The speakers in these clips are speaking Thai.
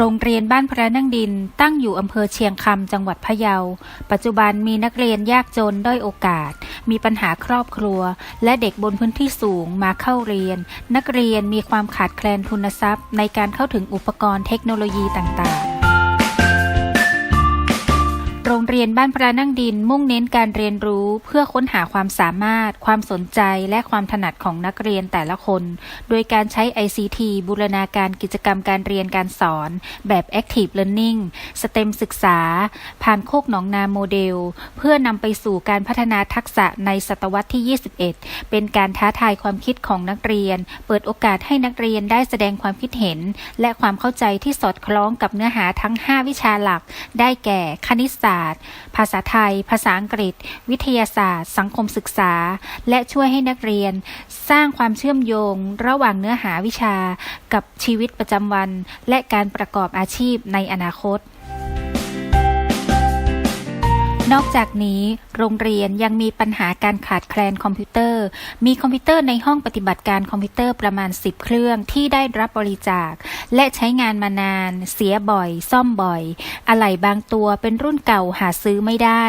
โรงเรียนบ้านพระนั่งดิน ตั้งอยู่อำเภอเชียงคำจังหวัดพะเยา ปัจจุบันมีนักเรียนยากจนด้อยโอกาส มีปัญหาครอบครัว และเด็กบนพื้นที่สูงมาเข้าเรียน นักเรียนมีความขาดแคลนทุนทรัพย์ ในการเข้าถึงอุปกรณ์เทคโนโลยีต่างๆ รงเรียนบ้านพระนั่งดินมุ่งเน้นการเรียนรู้เพื่อค้นหาความสามารถ ความสนใจและความถนัดของนักเรียนแต่ละคน โดยการใช้ ICT บูรณาการกิจกรรมการเรียนการสอน แบบ Active Learning STEM ศึกษา ผ่านโคกหนองนาโมเดล เพื่อนำไปสู่การพัฒนาทักษะในศตวรรษที่ 21 เป็นการท้าทายความคิดของนักเรียน เปิดโอกาสให้นักเรียนได้แสดงความคิดเห็น และความเข้าใจที่สอดคล้องกับเนื้อหาทั้ง 5 วิชาหลัก ได้แก่ คณิตศาสตร์ภาษาไทย ภาษาอังกฤษ วิทยาศาสตร์ สังคมศึกษา และช่วยให้นักเรียน สร้างความเชื่อมโยง ระหว่างเนื้อหาวิชา กับชีวิตประจำวัน และการประกอบอาชีพในอนาคต นอกจากนี้โรงเรียนยังมีปัญหาการขาดแคลนคอมพิวเตอร์ มีคอมพิวเตอร์ในห้องปฏิบัติการคอมพิวเตอร์ประมาณ 10 เครื่องที่ได้รับบริจาค และใช้งานมานาน เสียบ่อย ซ่อมบ่อย อะไหล่บางตัวเป็นรุ่นเก่าหาซื้อไม่ได้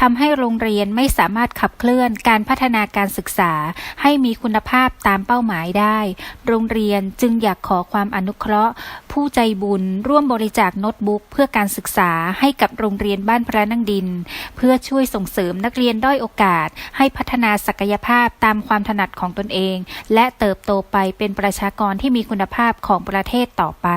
ทำให้โรงเรียนไม่สามารถขับเคลื่อนการพัฒนาการศึกษา ให้มีคุณภาพตามเป้าหมายได้ โรงเรียนจึงอยากขอความอนุเคราะห์ ผู้ใจบุญร่วมบริจาคโน้ตบุ๊กเพื่อการศึกษาให้กับโรงเรียนบ้านพระนั่งดินเพื่อช่วยส่งเสริมนักเรียนด้อยโอกาส ให้พัฒนาศักยภาพตามความถนัดของตนเอง และเติบโตไปเป็นประชากรที่มีคุณภาพของประเทศต่อไป